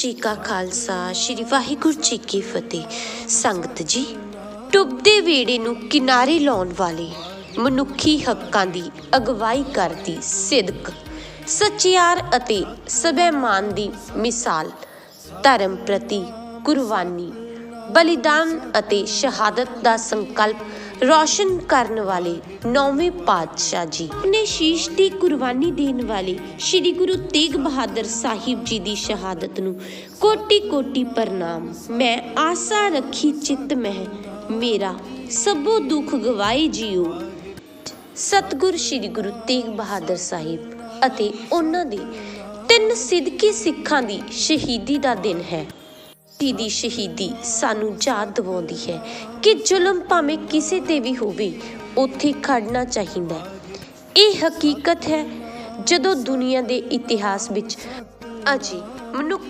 ਜੀ ਕਾ ਖਾਲਸਾ, ਸ੍ਰੀ ਵਾਹਿਗੁਰੂ ਜੀ ਕੀ ਫਤਿਹ। ਸੰਗਤ ਜੀ, ਡੁੱਬਦੇ ਵੇੜੇ ਨੂੰ ਕਿਨਾਰੇ ਲਾਉਣ ਵਾਲੇ ਮਨੁੱਖੀ ਹੱਕਾਂ ਦੀ ਅਗਵਾਈ ਕਰਦੀ ਸਿਦਕ, ਸਚਿਆਰ ਅਤੇ ਸਵੈਮਾਨ ਦੀ ਮਿਸਾਲ, ਧਰਮ ਪ੍ਰਤੀ ਕੁਰਬਾਨੀ ਬਲੀਦਾਨ ਅਤੇ ਸ਼ਹਾਦਤ ਦਾ ਸੰਕਲਪ ਰੌਸ਼ਨ ਕਰਨ ਵਾਲੇ ਨੌਵੇਂ ਪਾਤਸ਼ਾਹ ਜੀ। ਆਪਣੇ ਸ਼ੀਸ਼ ਦੀ ਕੁਰਬਾਨੀ ਦੇਣ ਵਾਲੇ ਸ੍ਰੀ ਗੁਰੂ ਤੇਗ ਬਹਾਦਰ ਸਾਹਿਬ ਜੀ ਦੀ ਸ਼ਹਾਦਤ ਨੂੰ ਕੋਟੀ ਕੋਟੀ ਪ੍ਰਣਾਮ। ਮੈਂ ਆਸਾ ਰੱਖੀ ਚਿੱਤ ਮਹਿ, ਮੇਰਾ ਸਭੋ ਦੁੱਖ ਗਵਾਏ ਜੀਓ ਸਤਿਗੁਰ ਸ੍ਰੀ ਗੁਰੂ ਤੇਗ ਬਹਾਦਰ ਸਾਹਿਬ ਅਤੇ ਉਹਨਾਂ ਦੇ ਤਿੰਨ ਸਿੱਧਕੀ ਸਿੱਖਾਂ ਦੀ ਸ਼ਹੀਦੀ ਦਾ ਦਿਨ ਹੈ। ਦੀ ਦੀ ਸ਼ਹੀਦੀ ਸਾਨੂੰ ਯਾਦ ਦਿਵਾਉਂਦੀ ਹੈ ਕਿ ਜ਼ੁਲਮ ਭਾਵੇਂ ਕਿਸੇ ਤੇ ਵੀ ਹੋਵੇ, ਉੱਥੇ ਖੜਨਾ ਚਾਹੀਦਾ ਹੈ। ਇਹ ਹਕੀਕਤ ਹੈ ਜਦੋਂ ਦੁਨੀਆ ਦੇ ਇਤਿਹਾਸ ਵਿੱਚ ਅਜੇ ਮਨੁੱਖ